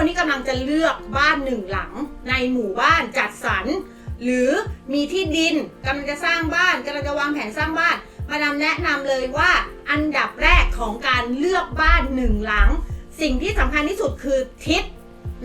คนที่กำลังจะเลือกบ้านหนึ่งหลัง ในหมู่บ้านจัดสรร หรือมีที่ดินกำลังจะสร้างบ้านกำลังจะวางแผนสร้างบ้าน มาดามแนะนำเลยว่าอันดับแรกของการเลือกบ้านหนึ่งหลัง สิ่งที่สำคัญที่สุดคือทิศ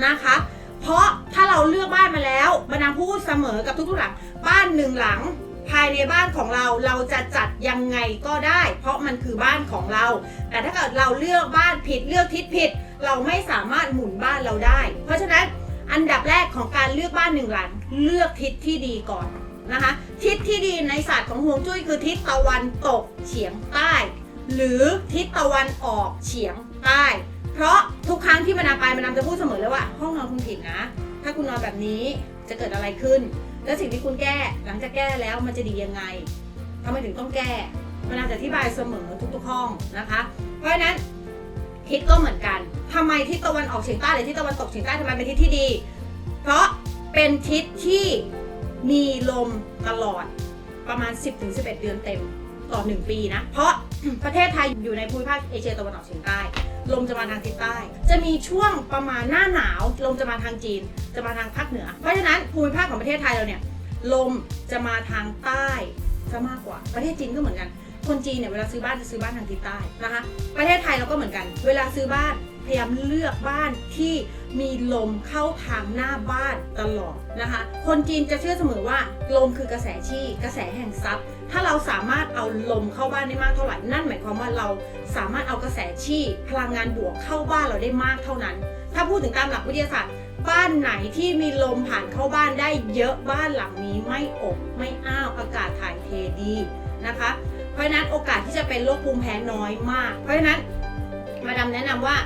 นะคะ เพราะถ้าเราเลือกบ้านมาแล้วมาดามพูดเสมอกับทุกๆหลัง บ้านหนึ่งหลังภายในบ้านของเราเราจะจัดยังไงก็ได้ เพราะมันคือบ้านของเรา แต่ถ้าเกิดเราเลือกบ้านผิดเลือกทิศผิด เราไม่สามารถหมุนบ้านเราได้ เพราะฉะนั้นอันดับแรกของการเลือกบ้านหนึ่งหลัง เลือกทิศที่ดีก่อนนะคะ ทิศที่ดีในศาสตร์ของฮวงจุ้ยคือทิศตะวันตกเฉียงใต้ หรือทิศตะวันออกเฉียงใต้ เพราะทุกครั้งที่มาดาไปมาดาจะพูดเสมอเลยว่า ห้องนอนคุณผิดนะ ถ้าคุณนอนแบบนี้จะเกิดอะไรขึ้น แล้วสิ่งที่คุณแก้หลังจากแก้แล้วมันจะดียังไงทำไมถึงต้องแก้มาดาจะอธิบายเสมอทุกๆห้องนะคะ เพราะฉะนั้น ทิศก็เหมือนกันทำไมทิศตะวันออกเฉียงใต้หรือทิศตะวันตกเฉียงใต้ทำไมเป็นทิศที่ดี เพราะเป็นทิศที่มีลมตลอดประมาณ 10-11 เดือนเต็มต่อ 1 ปีนะ เพราะประเทศไทยอยู่ในภูมิภาคเอเชียตะวันออกเฉียงใต้ ลมจะมาทางทิศใต้ จะมีช่วงประมาณหน้าหนาว ลมจะมาทางจีน จะมาทางภาคเหนือ เพราะฉะนั้นภูมิภาคของประเทศไทยเราเนี่ย ลมจะมาทางใต้ซะมากกว่า ประเทศจีนก็เหมือนกัน คนจีนเนี่ยเวลาซื้อบ้านจะซื้อบ้านทางทิศใต้นะคะ ประเทศไทยเราก็เหมือนกัน เวลาซื้อบ้านพยายามเลือกบ้านที่มีลมเข้าทางหน้าบ้านตลอดนะคะ คนจีนจะเชื่อเสมอว่าลมคือกระแสชี่กระแสแห่งทรัพย์ ถ้าเราสามารถเอาลมเข้าบ้านได้มากเท่าไหร่ นั่นหมายความว่าเราสามารถเอากระแสชี่พลังงานบวกเข้าบ้านเราได้มากเท่านั้น ถ้าพูดถึงตามหลักวิทยาศาสตร์ บ้านไหนที่มีลมผ่านเข้าบ้านได้เยอะบ้านหลังนี้ไม่อบไม่อ้าวอากาศถ่ายเทดีนะคะ เพราะฉะนั้นโอกาสที่จะเป็นโรคภูมิแพ้น้อยมาก เพราะฉะนั้นมาดามแนะนำว่า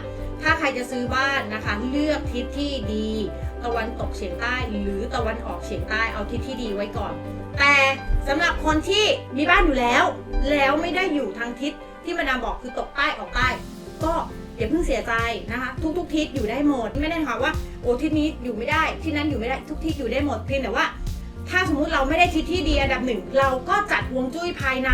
ถ้าใครจะซื้อบ้านนะคะ เลือกทิศที่ดีตะวันตกเฉียงใต้ หรือตะวันออกเฉียงใต้เอาทิศที่ดีไว้ก่อน แต่สำหรับคนที่มีบ้านอยู่แล้ว แล้วไม่ได้อยู่ทางทิศที่มาดามบอกคือตกใต้ออกใต้ ก็อย่าเพิ่งเสียใจนะคะ ทุก ๆ ทิศอยู่ได้หมดไม่ได้ค่ะว่าโอ้ทิศนี้อยู่ไม่ได้ที่นั้นอยู่ไม่ได้ทุกทิศอยู่ได้หมดเพียงแต่ว่า ถ้าสมมุติเราไม่ได้ทิศที่ดีอันดับหนึ่งเราก็จัดวงจุ้ยภายใน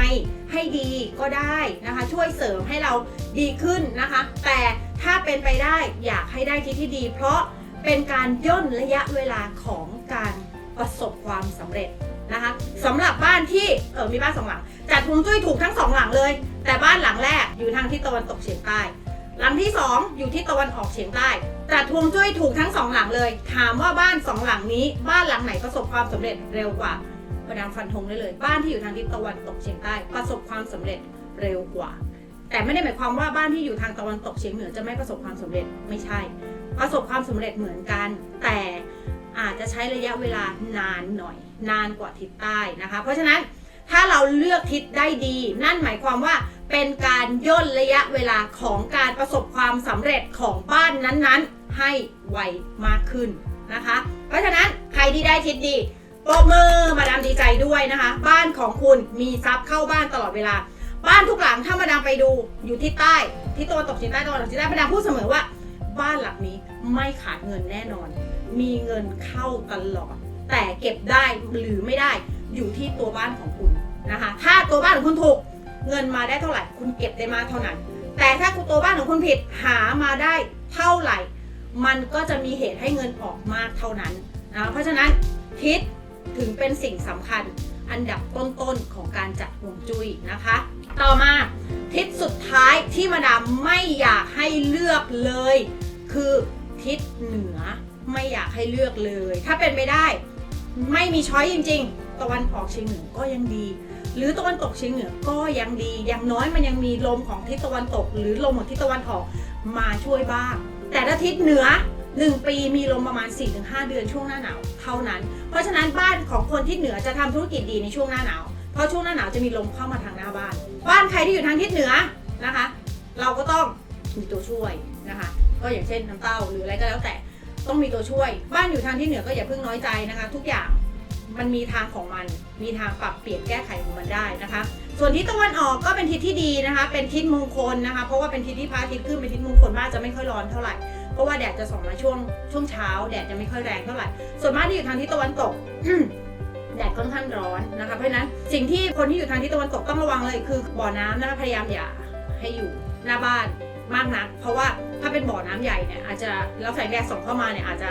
ให้ดีก็ได้นะคะ ช่วยเสริมให้เราดีขึ้นนะคะ แต่ถ้าเป็นไปได้อยากให้ได้ทิศที่ดี เพราะเป็นการย่นระยะเวลาของการประสบความสำเร็จนะคะสำหรับบ้านที่เออมีบ้านสองหลังจัดฮวงจุ้ยถูกทั้งสองหลังเลย แต่บ้านหลังแรกอยู่ทางทิศตะวันตกเฉียงใต้ หลังที่สองอยู่ที่ตะวันออกเฉียงใต้จัดฮวงจุ้ยถูกทั้งสองหลังเลย ถามว่าบ้านสองหลังนี้บ้านหลังไหนประสบความสำเร็จเร็วกว่าประดามฟันธงได้เลย บ้านที่อยู่ทางทิศตะวันตกเฉียงใต้ประสบความสำเร็จเร็วกว่า แต่ไม่ได้หมายความว่าบ้านที่อยู่ทางตะวันตกเฉียงเหนือจะไม่ประสบความสำเร็จไม่ใช่ ประสบความสำเร็จเหมือนกัน แต่อาจจะใช้ระยะเวลานานหน่อย นานกว่าทิศใต้นะคะ เพราะฉะนั้นถ้าเราเลือกทิศได้ดี นั่นหมายความว่า เป็นการย่นระยะเวลาของการประสบความสำเร็จของบ้านนั้นๆ ให้ไวมากขึ้นนะคะ เพราะฉะนั้นใครที่ได้ทิศดีปรบมือมาดามดีใจด้วยนะคะ บ้านของคุณมีทรัพย์เข้าบ้านตลอดเวลา บ้านทุกหลังถ้ามาดามไปดูอยู่ที่ใต้ ที่ตะวันตกเฉียงใต้ตะวันออกเฉียงใต้มาดามพูดเสมอว่า บ้านหลังนี้ไม่ขาดเงินแน่นอน มีเงินเข้าตลอด แต่เก็บได้หรือไม่ได้อยู่ที่ตัวบ้านของคุณนะคะ ถ้าตัวบ้านของคุณถูก เงินมาได้เท่าไหร่ คุณเก็บได้มากเท่านั้น แต่ถ้าตัวบ้านของคุณผิดหามาได้เท่าไหร่ มันก็จะมีเหตุให้เงินออกมากเท่านั้นนะเพราะฉะนั้นทิศถึงเป็นสิ่งสำคัญอันดับต้นๆของการจัดฮวงจุ้ยนะคะ ต่อมาทิศสุดท้ายที่มาดามไม่อยากให้เลือกเลย คือทิศเหนือไม่อยากให้เลือกเลย ถ้าเป็นไปได้ ไม่มีช้อยจริง ๆ ตะวันออกเฉียงเหนือก็ยังดี หรือตะวันตกเฉียงเหนือก็ยังดีอย่างน้อยมันยังมีลมของทิศตะวันตก หรือลมของทิศตะวันออกมาช่วยบ้าง แต่ถ้าทิศเหนือ 1 ปีมีลมประมาณ 4-5 เดือนช่วงหน้าหนาวเท่านั้น เพราะฉะนั้นบ้านของคนทิศเหนือจะทำธุรกิจดีในช่วงหน้าหนาวเพราะช่วงหน้าหนาวจะมีลมเข้ามาทางหน้าบ้าน บ้านใครที่อยู่ทางทิศเหนือนะคะ เราก็ต้องมีตัวช่วยนะคะ ก็อย่างเช่นน้ำเต้าหรืออะไรก็แล้วแต่ต้องมีตัวช่วย บ้านอยู่ทางที่เหนือก็อย่าเพิ่งน้อยใจนะคะ ทุกอย่าง มันมีทางของมัน มีทางปรับเปลี่ยนแก้ไขของมันได้นะคะ ส่วนทิศตะวันออกก็เป็นทิศที่ดีนะคะ เป็นทิศมงคลนะคะ เพราะว่าเป็นทิศที่พระอาทิตย์ขึ้นเป็นทิศมงคลบ้านจะไม่ค่อยร้อนเท่าไหร่ เพราะว่าแดดจะส่องมาช่วงช่วงเช้าแดดจะไม่ค่อยแรงเท่าไหร่ ส่วนมากที่อยู่ทางทิศตะวันตกแดดค่อนข้างร้อนนะคะ เพราะฉะนั้นสิ่งที่คนที่อยู่ทางทิศตะวันตกต้องระวังเลยคือบ่อน้ำนะคะพยายามอย่าให้อยู่หน้าบ้านมากนัก เพราะว่าถ้าเป็นบ่อน้ำใหญ่เนี่ยอาจจะแล้วแสงแดดส่องเข้ามาเนี่ยอาจจะ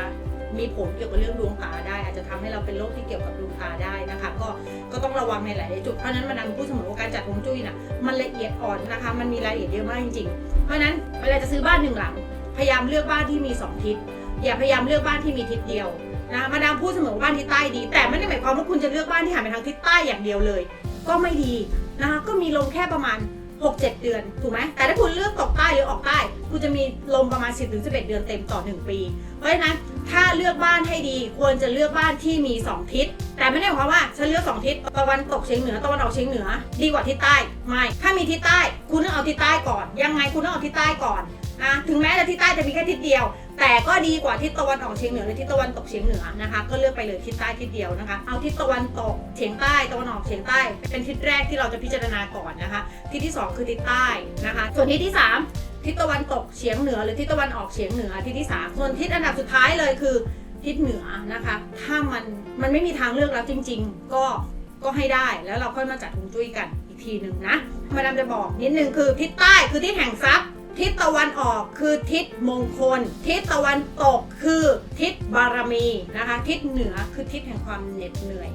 มีผลเกี่ยวกับเรื่องดวงตาได้ อาจจะทำให้เราเป็นโรคที่เกี่ยวกับดวงตาได้นะคะ ก็ก็ต้องระวังในหลาย ๆ จุด เพราะนั้นมาดามพูดเสมอว่าการจัดฮวงจุ้ยน่ะมันละเอียดอ่อนนะคะ มันมีรายละเอียดเยอะมากจริง ๆ เพราะนั้นเวลาจะซื้อบ้านหนึ่งหลัง พยายามเลือกบ้านที่มีสองทิศ อย่าพยายามเลือกบ้านที่มีทิศเดียวนะมาดามพูดเสมอว่าบ้านทิศใต้ดี แต่ไม่ได้หมายความว่าคุณจะเลือกบ้านที่หันไปทางทิศใต้อย่างเดียวเลย ก็ไม่ดีนะคะก็มีลมแค่ประมาณ6-7 เดือน ถูกไหม แต่ถ้าคุณเลือกตกใต้หรือออกใต้ คุณจะมีลมประมาณ 10-11 เดือนเต็มต่อ 1 ปี เพราะฉะนั้น ถ้าเลือกบ้านให้ดี ควรจะเลือกบ้านที่มี 2 ทิศ แต่ไม่ได้หมายความว่าฉันเลือก 2 ทิศตะวันตกเฉียงเหนือตะวันออกเฉียงเหนือ ดีกว่าทิศใต้ไม่ถ้ามีทิศใต้ คุณต้องเอาทิศใต้ก่อน ยังไงคุณต้องเอาทิศใต้ก่อนนะถึงแม้จะทิศใต้จะมีแค่ทิศเดียว แต่ก็ดีกว่าทิศตะวันออกเฉียงเหนือหรือทิศตะวันตกเฉียงเหนือนะคะ ก็เลือกไปเลยทิศใต้ทิศเดียวนะคะ เอาทิศตะวันตกเฉียงใต้ตะวันออกเฉียงใต้ เป็นทิศแรกที่เราจะพิจารณาก่อนนะคะ ทิศที่ 2 คือทิศใต้นะคะ ส่วนทิศที่ 3 ทิศตะวันตกเฉียงเหนือหรือทิศตะวันออกเฉียงเหนือทิศที่ 3 ส่วนทิศอันดับสุดท้ายเลยคือ ทิศเหนือนะคะ ถ้ามันมันไม่มีทางเลือกแล้วจริง ๆ ก็ก็ให้ได้แล้วเราค่อยมาจัดฮวงจุ้ยกันอีกทีหนึ่งนะมาดามจะบอกนิดนึงคือทิศใต้คือทิศแห่งทรัพย์ ทิศตะวันออกคือทิศมงคล ทิศตะวันตกคือทิศบารมีนะคะ ทิศเหนือคือทิศแห่งความเหน็ดเหนื่อย